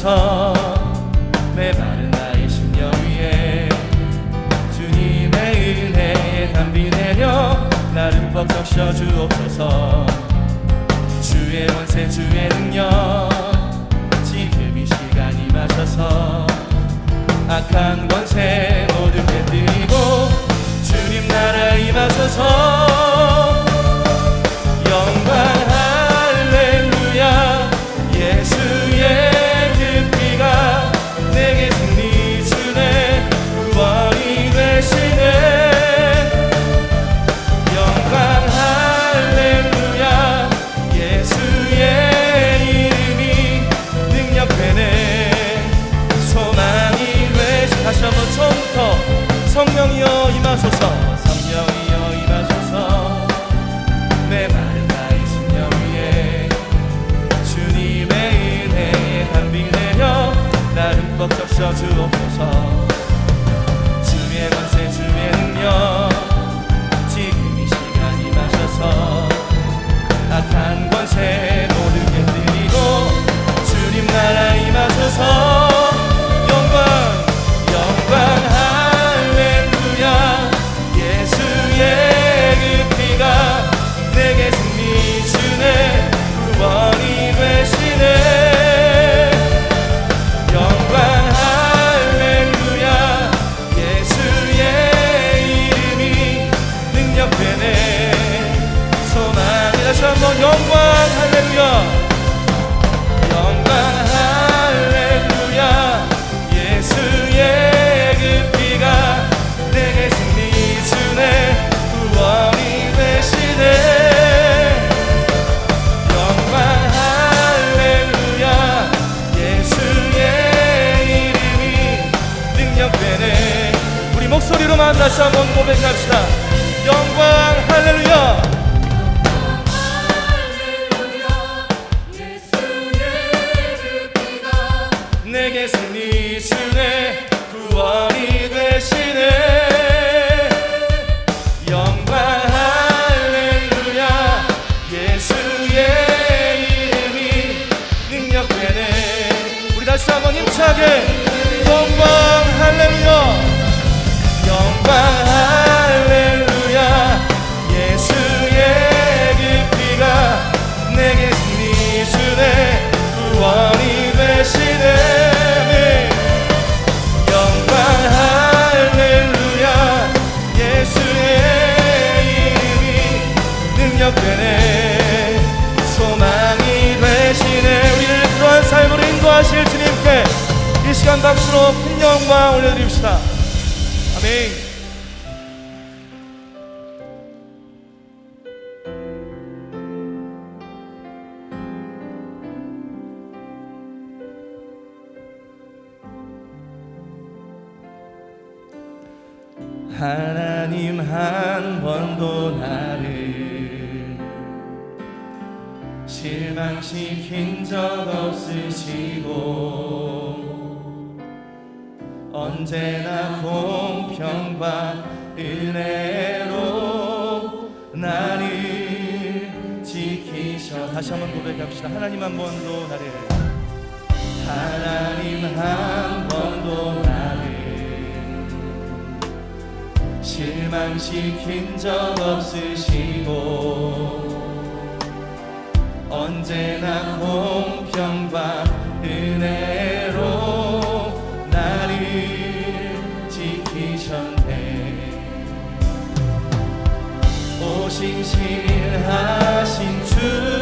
서서 메마른 나의 심령 위에 주님의 은혜에 담비 내려 나를 벅벅 셔주옵소서. 주의 원세 주의 능력 지금 이 시간이 마셔서 악한 권세 마음 다시 한번 고백합시다. 영광 할렐루야. 내게 승리 주네 구원이 되시네 영광 할렐루야 예수의 이름이 능력되네 우리 다시 한번 힘차게 시간 박수로 큰 영광 올려드립시다. 아멘. 하나님 한 번도 나를 실망시킨 적 없으시고 언제나 공평과 은혜로 나를 지키셔. 다시 한번 고백합시다. 하나님 한 번도 나를 하나님 한 번도 나를 실망시킨 적 없으시고 언제나 공 신실하신 주.